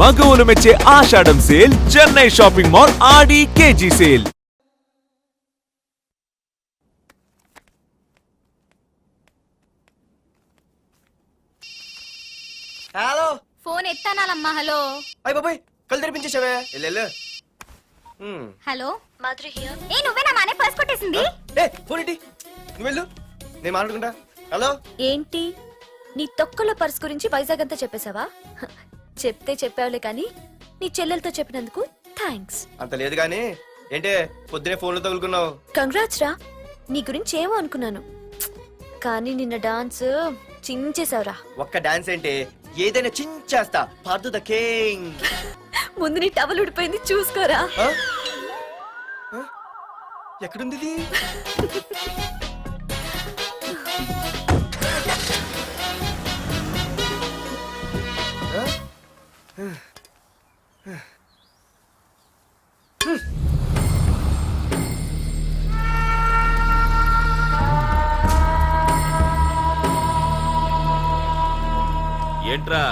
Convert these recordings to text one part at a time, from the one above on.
మగవులు మెచ్చే ఆషాఢం sale Chennai shopping mall Aadi KG sale. Hello? Phone ఎత్తానాలమ్మా hello. అయ్య బాబాయ్ కళ్ళు తెరిపించేసావే వెళ్ళు హలో. మాధురి హియర్ ఏ నువ్వేనా మానే పర్స్ కొట్టేసింది? ఏ ఫోన్ ఏంటి? నువ్వు వెళ్ళు. నేను మాట్లాడుకుంటా. హలో? ఏంటి? నీ తొక్కల పర్స్ గురించి వైజాగ్ అంతా చెప్పేశావా? చెప్తే చెప్పావులే కానీ నీ చెల్లెలతో చెప్పినందుకు థ్యాంక్స్. అంత లేదు కానీ ఏంటే పొద్దునే ఫోన్లో తగులుకున్నావు? కంగ్రాట్స్ రా. నీ గురించి ఏమో అనుకున్నాను. కానీ నిన్న డాన్స్ చించేశావురా. ఒక్క డాన్స్ ఏంటి? ఏదైనా చించేస్తా. Pardhu the king. ముందు నీ టవల్ ఉడిపోయింది చూసుకోరా. ఎక్కడుంది ఇది?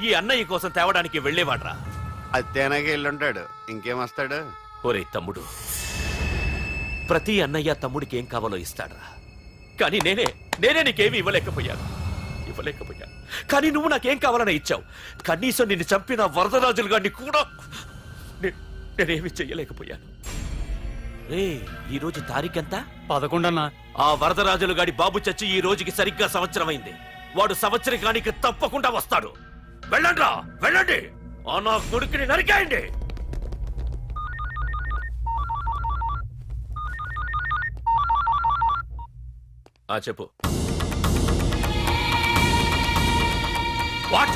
ఈ అన్నయ్య కోసం తేవడానికి వెళ్ళేవాడ్రా. అది తేనాకి వెళ్ళుంటాడు ఇంకేం వస్తాడు? ఒరే తమ్ముడు ప్రతి అన్నయ్య తమ్ముడికి ఏం కావాలో ఇస్తాడ్రా. కానీ నేనే నేనే నీకేమీ ఇవ్వలేకపోయాను. ఇవ్వలేకపోయాను. కానీ నువ్వు నాకేం కావాలని ఇచ్చావు. కనీసం నిన్ను చంపిన వరదరాజులు గారిని కూడా నే- నేనేమి చెయ్యలేకపోయాను. రే ఈ రోజు తారీఖెంత? పదకొండన్నా. ఆ వరదరాజులు గాడి బాబు చచ్చి ఈ రోజుకి సరిగ్గా సంవత్సరం అయింది వాడు సంవత్సరకానికి తప్పకుండా వస్తాడు. వెళ్ళండ్రా వెళ్ళండి. ఆ నా కొడుకుని నరికేయండి. ఆ చెప్పు. వాట్?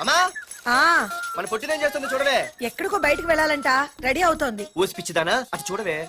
అమ్మా! ఆ. మన పొట్టినేం చేస్తుంది చూడవే. ఎక్కడికో బయటకు వెళ్ళాలంట. రెడీ అవుతోంది. ఊసి పిచ్చిదానా? అటు చూడవే.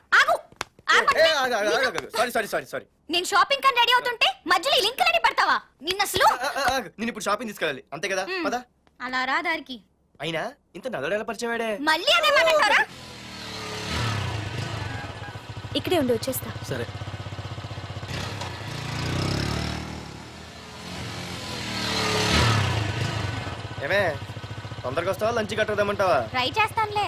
సారీ సారీ సారీ సారీ నేను షాపింగ్ కని రెడీ అవుతుంటే మధ్యలో ఈ లింకులని పెడతావా? నిన్న అసలు? నేను ఇప్పుడు షాపింగ్ తీసుకెళ్ళాలి. అంతే కదా. పదా. అలా రా దారికి. అయినా ఇంత నల్లడు ఎలా పరిచయం వాడే మళ్ళీ అదే మాట్లాడతారా ఇక్కడే ఉండి వచ్చేస్తా. సరే. ఏమే తొందరగా వస్తావా? లంచ్ కట్టదామంటావా ట్రై చేస్తానులే.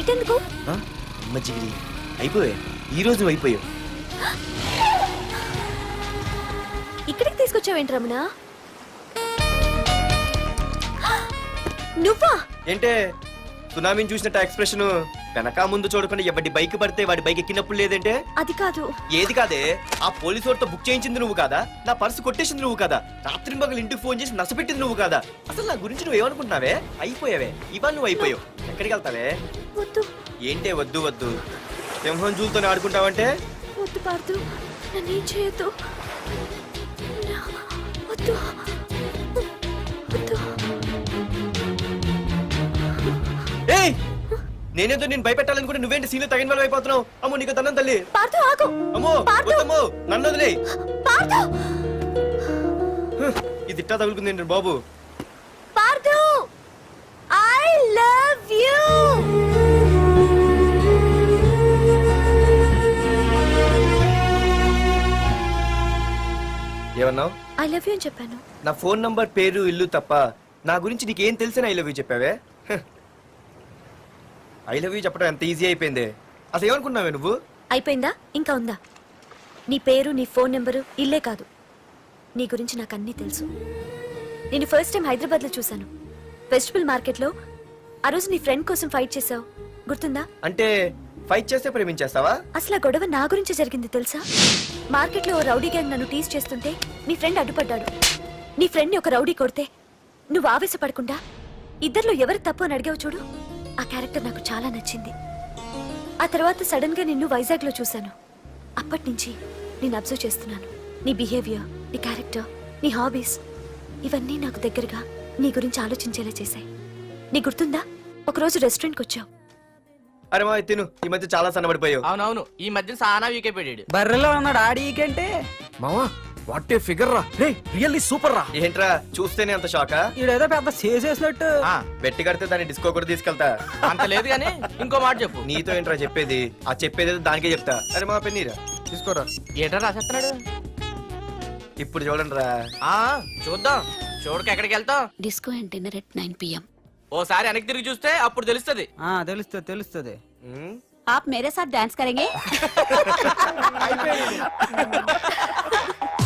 ఇటెందుకు? అమ్మ జిగిరి. అయిపోయా. ఈ రోజు నువ్వు అయిపోయావు ఇక్కడికి తీసుకొచ్చావేంటి రమణ? నువ్వా? ఏంటే? సునామీని చూసినట్టు ఎక్స్ప్రెషన్ వెనక ముందు చూడకుండా ఎవడి బైక్ పడితే వాడి బైక్ ఎక్కినప్పుడు లేదంటే? అది కాదు. ఏది కాదే? ఆ పోలీసు వాడితో బుక్ చేయించింది నువ్వు కాదా? నా పర్సు కొట్టేసింది నువ్వు కదా? రాత్రి మగలు ఇంటికి ఫోన్ చేసి నసపెట్టింది నువ్వు కాదా? అసలు నా గురించి నువ్వు ఏమనుకుంటున్నావే అయిపోయావే. ఇవాళ నువ్వు అయిపోయావు. ఎక్కడికి వెళ్తావే? వద్దు. ఏంటే వద్దు వద్దు? సింహం జూలతో ఆడుకుంటావంటే? వద్దు పార్దు నన్నేం చేయొద్దు. వద్దు. వద్దు. ఏయ్! నేనేదో నేను భయపెట్టాలనుకుంటే నువ్వేంటి సీన్లో తగిన వాళ్ళు అయిపోతున్నావు? అమ్మో నీకు తన్నం తల్లి. పార్థు ఆగు. అమ్మో పార్థు! వద్దమ్మో నన్ను వదిలే పార్థు ఇది ఇట్టా తగులుకుంది ఏంటి బాబు? పార్థు ఐ లవ్ యూ ఏమన్నావు? ఐ లవ్ యూ అని చెప్పాను. నా ఫోన్ నంబర్ పేరు ఇల్లు తప్ప నా గురించి నీకేం తెలిసిన ఐ లవ్ యూ చెప్పావే? ఐ లవ్ యూ చెప్పడం ఎంత ఈజీ అయిపోయింది. అసలు ఏమనుకున్నావే నువ్వు? అయిపోయిందా? ఇంకా ఉందా? నీ పేరు నీ ఫోన్ నెంబరు ఇల్లే కాదు. నీ గురించి నాకు అన్నీ తెలుసు. నేను ఫస్ట్ టైం హైదరాబాద్లో చూశాను. వెజిటబుల్ మార్కెట్లో ఆ రోజు నీ ఫ్రెండ్ కోసం ఫైట్ చేసావు గుర్తుందా? అంటే ఫైట్ చేస్తే ప్రేమించేస్తావా? అసలు ఆ గొడవ నా గురించి జరిగింది తెలుసా? మార్కెట్లో ఓ రౌడీ గ్యాంగ్ నన్ను టీస్ చేస్తుంటే నీ ఫ్రెండ్ అడ్డుపడ్డాడు. నీ ఫ్రెండ్ని ఒక రౌడీ కొడితే నువ్వు ఆవేశపడకుండా ఇద్దర్లో ఎవరు తప్పు అని అడిగావు చూడు? ఆ క్యారెక్టర్ నాకు చాలా నచ్చింది. ఆ తర్వాత సడన్గా నిన్ను వైజాగ్లో చూశాను. అప్పటి నుంచి నేను అబ్జర్వ్ చేస్తున్నాను. నీ బిహేవియర్ నీ క్యారెక్టర్ నీ హాబీస్ ఇవన్నీ నాకు దగ్గరగా నీ గురించి ఆలోచించేలా చేశాయి. నీ గుర్తుందా? ఒకరోజు రెస్టారెంట్కి వచ్చావు. అరే మా తిను. ఈ మధ్య చాలా సన్నబడిపోయావు. అవునవును ఈ మధ్య సానా వీకే పెట్టాడు. బర్రెలో ఉన్నాడు ఆడీకంటే మావా వాట్ ఏ ఫిగర్ రా. రే రియల్లీ సూపర్ రా. ఏంట్రా చూస్తేనే అంత షాకా? ఈడేదో పెద్ద చేసేసినట్టు. ఆ, బెట్టి కడితే దాన్ని డిస్కో కూడా తీసుకెళ్తా. అంత లేదు కానీ ఇంకో మాట చెప్పు. నీతో ఏంట్రా చెప్పేది? ఆ చెప్పేది ఏదో దానికే చెప్తా. అరే మా పెన్నీరా? తీసుకోరా. ఏటా రాసేస్తున్నాడు? ఇప్పుడు చూడండి రా ఆ చూద్దాం. చూడక ఎక్కడికి వెళ్తాం? Disco and dinner at nine PM. ఓసారి వెనక్కి తిరిగి చూస్తే అప్పుడు తెలుస్తది ఆ తెలుస్తుంది తెలుస్తుంది आप मेरे साथ डांस करेंगे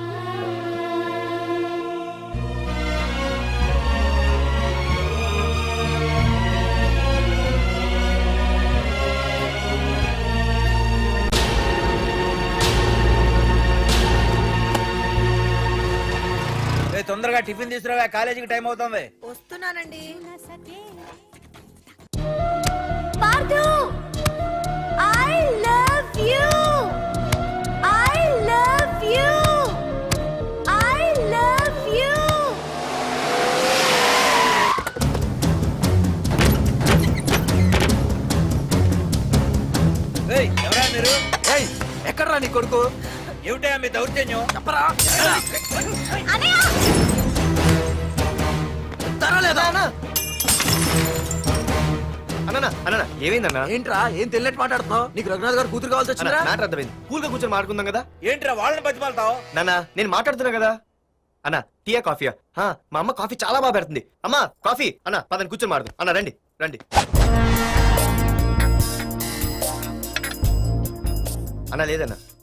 తొందరగా టిఫిన్ తీసుకురావా కాలేజీకి టైం అవుతుంది. వస్తున్నానండి. Pardhu I love you I love you I love you ఎవరా మీరు? ఎక్కడ్రా నీ కొడుకు? ఏమిటా మీ దౌర్జన్యం? చెప్పరా? అన్న అన్న ఏమైందన్నా? ఏంట్రా ఏం తెలియట్ మాట్లాడుతున్నావు? నీకు రఘునాథ్ గారు కూతురు కావాల్సి అన్న వచ్చిందా మ్యాటర్ అర్థమైంది. కూల్గా కూర్చొని మాట్లాడుకుందాం కదా? ఏంట్రా వాళ్ళని బతిమాలతావు? నాన్న నేను మాట్లాడుతున్నా కదా? అన్న టీయా కాఫీయా? హా, మా అమ్మ కాఫీ చాలా బాగా పెడుతుంది. అమ్మా కాఫీ. అన్న పదని కూర్చొని మాడదు అన్న రండి రండి. అన్న లేదన్న.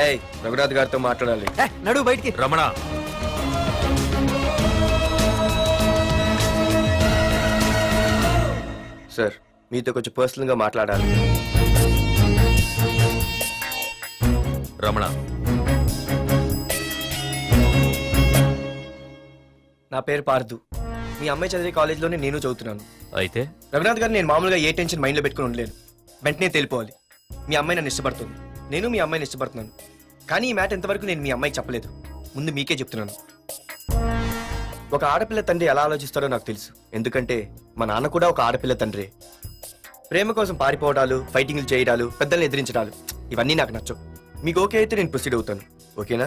ఏయ్ రఘునాథ్ గారితో మాట్లాడాలి. నడు బయటికి. రమణ. సార్ మీతో కొంచెం పర్సనల్గా మాట్లాడాలి. రమణ. నా పేరు పార్దు. మీ అమ్మాయి చదివే కాలేజ్లోనే నేను చదువుతున్నాను. అయితే? రఘునాథ్ గారు నేను మామూలుగా ఏ టెన్షన్ మైండ్లో పెట్టుకుని ఉండలేను. వెంటనే తెలిపోవాలి. మీ అమ్మాయి నన్ను ఇష్టపడుతుంది. నేను మీ అమ్మాయిని ఇష్టపడుతున్నాను. కానీ ఈ మ్యాటర్ ఎంతవరకు నేను మీ అమ్మాయి చెప్పలేదు. ముందు మీకే చెప్తున్నాను. ఒక ఆడపిల్ల తండ్రి ఎలా ఆలోచిస్తాడో నాకు తెలుసు. ఎందుకంటే మా నాన్న కూడా ఒక ఆడపిల్ల తండ్రి. ప్రేమ కోసం పారిపోవడాలు ఫైటింగ్లు చేయడాలు పెద్దల్ని ఎదిరించడాలు ఇవన్నీ నాకు నచ్చవు. మీకు ఓకే అయితే నేను ప్రొసీడ్ అవుతాను. ఓకేనా?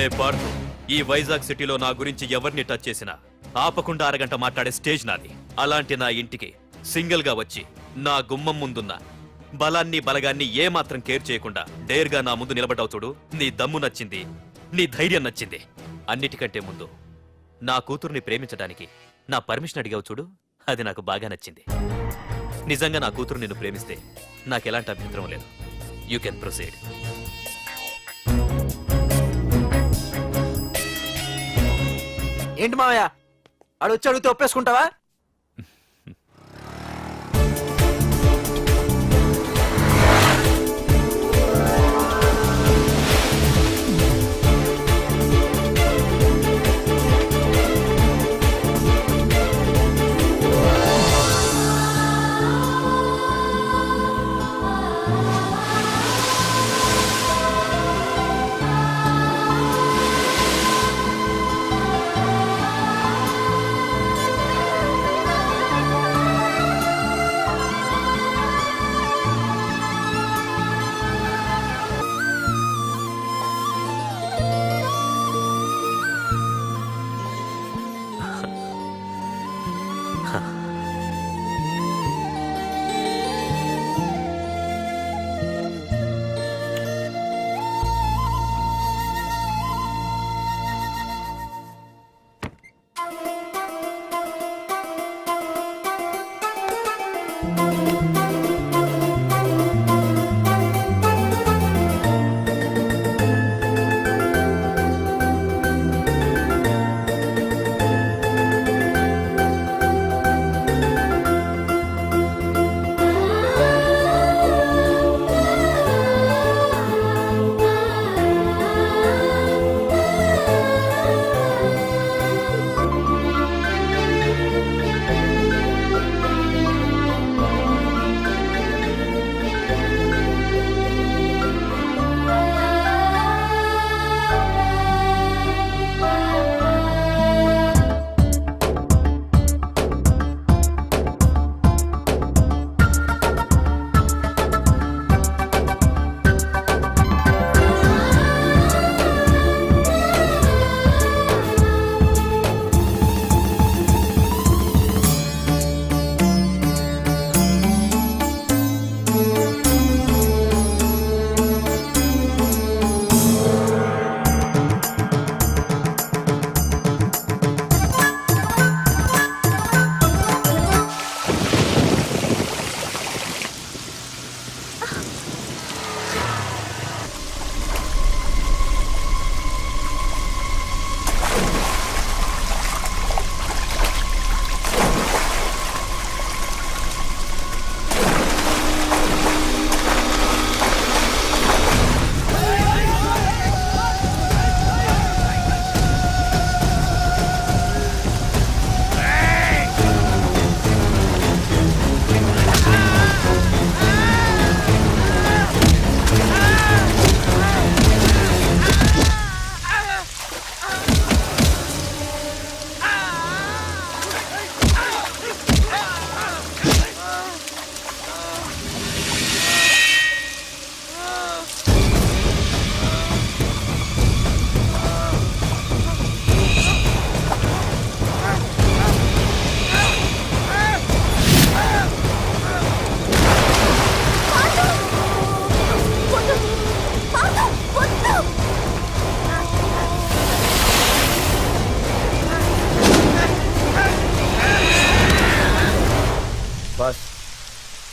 ఏ పార్థు ఈ వైజాగ్ సిటీలో నా గురించి ఎవరిని టచ్ చేసినా? ఆపకుండా అరగంట మాట్లాడే స్టేజ్ నాది. అలాంటి నా ఇంటికి సింగిల్గా వచ్చి నా గుమ్మం ముందున్న బలాన్ని బలగాన్ని ఏమాత్రం కేర్ చేయకుండా డేర్గా నా ముందు నిలబడ్డావు చూడు. నీ దమ్ము నచ్చింది నీ ధైర్యం నచ్చింది. అన్నిటికంటే ముందు నా కూతుర్ని ప్రేమించడానికి నా పర్మిషన్ అడిగావు చూడు. అది నాకు బాగా నచ్చింది. నిజంగా నా కూతురు నిన్ను ప్రేమిస్తే నాకెలాంటి అభ్యంతరం లేదు. యూ కెన్ ప్రొసీడ్ ఏంటి మామయ్య ఆడు వచ్చి అడిగితే ఒప్పేసుకుంటావా?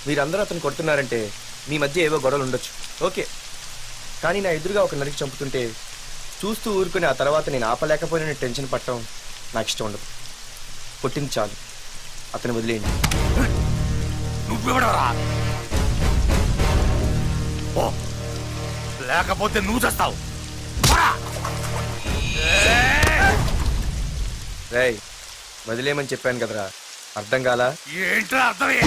మీరందరూ అతను కొడుతున్నారంటే మీ మధ్య ఏవో గొడవలు ఉండొచ్చు. ఓకే. కానీ నా ఎదురుగా ఒక నరికి చంపుతుంటే చూస్తూ ఊరుకుని ఆ తర్వాత నేను ఆపలేకపోయిన టెన్షన్ పట్టడం నాకు ఇష్టం ఉండదు. కొట్టింది చాలు. అతను వదిలేయండి. నువ్వెవడరా? లేకపోతే నువ్వు చేస్తావు. రేయ్ వదిలేయమని చెప్పాను కదరా. అర్థం కాలా? ఏంట్రా అర్థమే?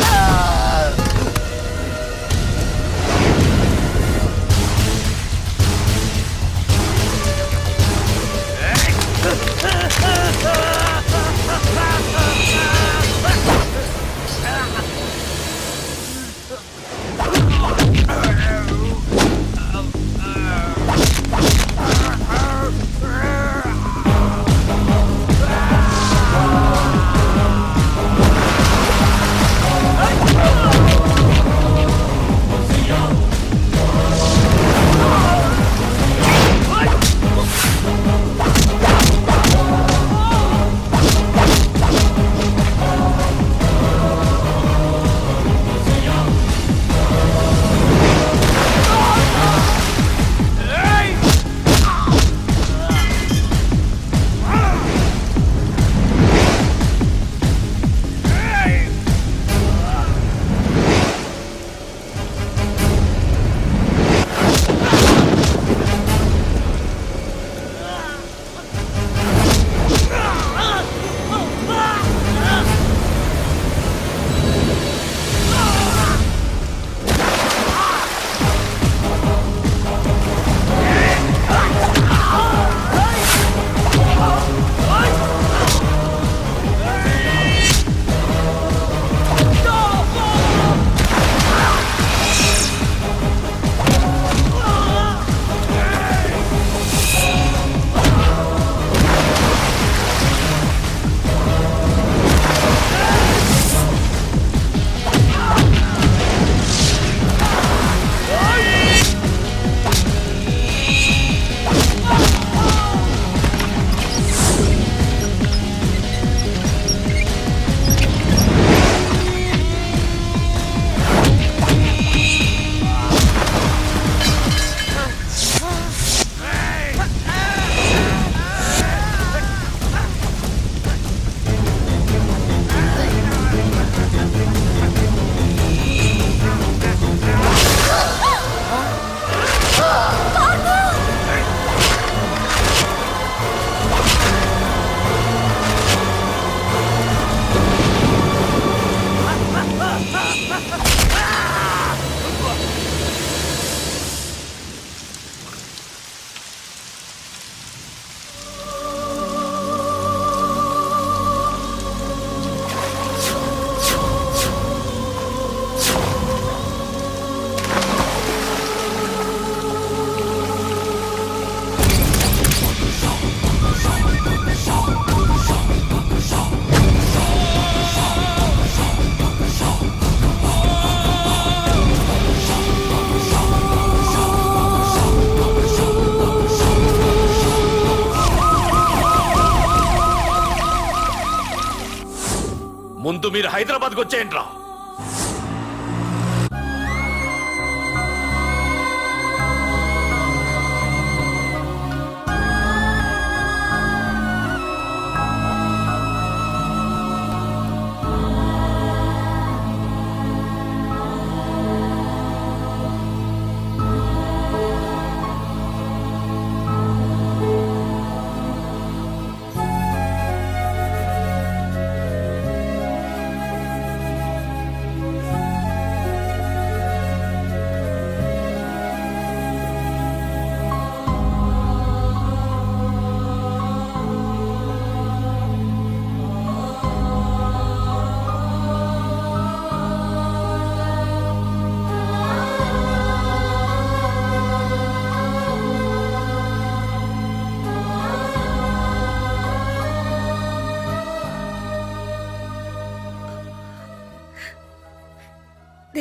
మీరు హైదరాబాద్కి వచ్చేయండి రా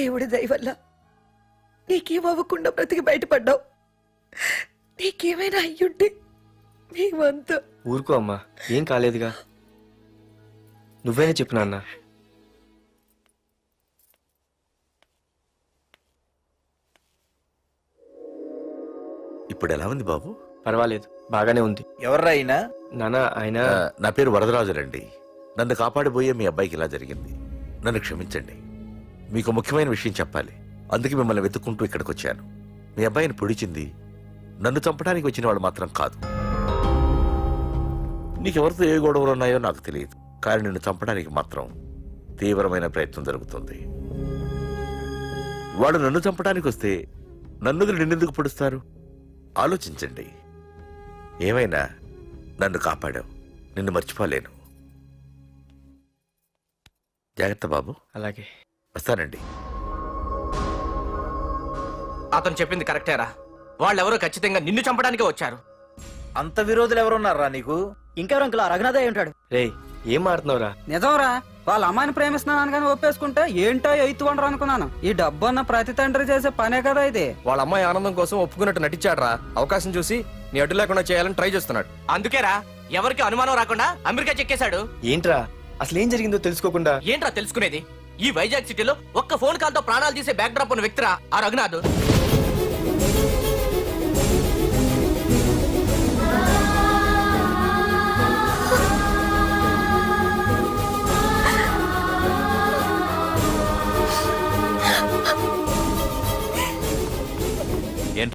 దేవుడి దయవల్ల నీకేమవ్వకుండా బ్రతికి బయటపడ్డావు. నీకేమైనా అయ్యుంటే మేమంతా ఊరుకో అమ్మా ఏం కాలేదుగా. నువ్వేనా చెప్పు నాన్న. ఇప్పుడు ఎలా ఉంది బాబు? పర్వాలేదు బాగానే ఉంది. ఎవర్రైనా నాన్న ఆయన నా పేరు వరదరాజు రండి నన్ను కాపాడిపోయే మీ అబ్బాయికి ఇలా జరిగింది. నన్ను క్షమించండి. మీకు ముఖ్యమైన విషయం చెప్పాలి. అందుకే మిమ్మల్ని వెతుక్కుంటూ ఇక్కడికి వచ్చాను మీ అబ్బాయిని పొడిచింది. నన్ను చంపడానికి వచ్చిన వాళ్ళు మాత్రం కాదు. నీకెవరితో ఏ గొడవలు ఉన్నాయో నాకు తెలియదు. కానీ నిన్ను చంపడానికి మాత్రం తీవ్రమైన ప్రయత్నం జరుగుతుంది. వాడు నన్ను చంపడానికి వస్తే నన్ను నిన్నెందుకు పొడుస్తారు? ఆలోచించండి. ఏమైనా నన్ను కాపాడావు. నిన్ను మర్చిపోలేను. జాగ్రత్త బాబు. అలాగే. వస్తానండి. అతను చెప్పింది కరెక్టేరా వాళ్ళెవరో ఖచ్చితంగా నిన్ను చంపడానికే వచ్చారు. అంత విరోధులు ఎవరున్నారా నీకు? ఇంకెవరు అంకుల్ రఘునాథే ఉంటాడు. రే ఏం మాడుతున్నావురా నిజంరా వాళ్ళ అమ్మాయిని ప్రేమిస్తున్నాను కానీ ఒప్పేసుకుంటే ఏంటో ఎయిత్ వండరు అనుకున్నాను. ఈ డబ్బు అన్న ప్రతి తండ్రి చేసే పనే కదా ఇది. వాళ్ళ అమ్మాయి ఆనందం కోసం ఒప్పుకున్నట్టు నటించాడురా. అవకాశం చూసి నీ అడ్డు లేకుండా చేయాలని ట్రై చేస్తున్నాడు. అందుకేరా ఎవరికి అనుమానం రాకుండా అమెరికా చెక్కేశాడు. ఏంట్రా? అసలు ఏం జరిగిందో తెలుసుకోకుండా? ఏంట్రా తెలుసుకునేది? ఈ వైజాగ్ సిటీలో ఒక్క ఫోన్ కాల్తో ప్రాణాలు తీసే బ్యాక్ డ్రాప్ ఉన్న వ్యక్తిరా ఆ రఘునాథ్.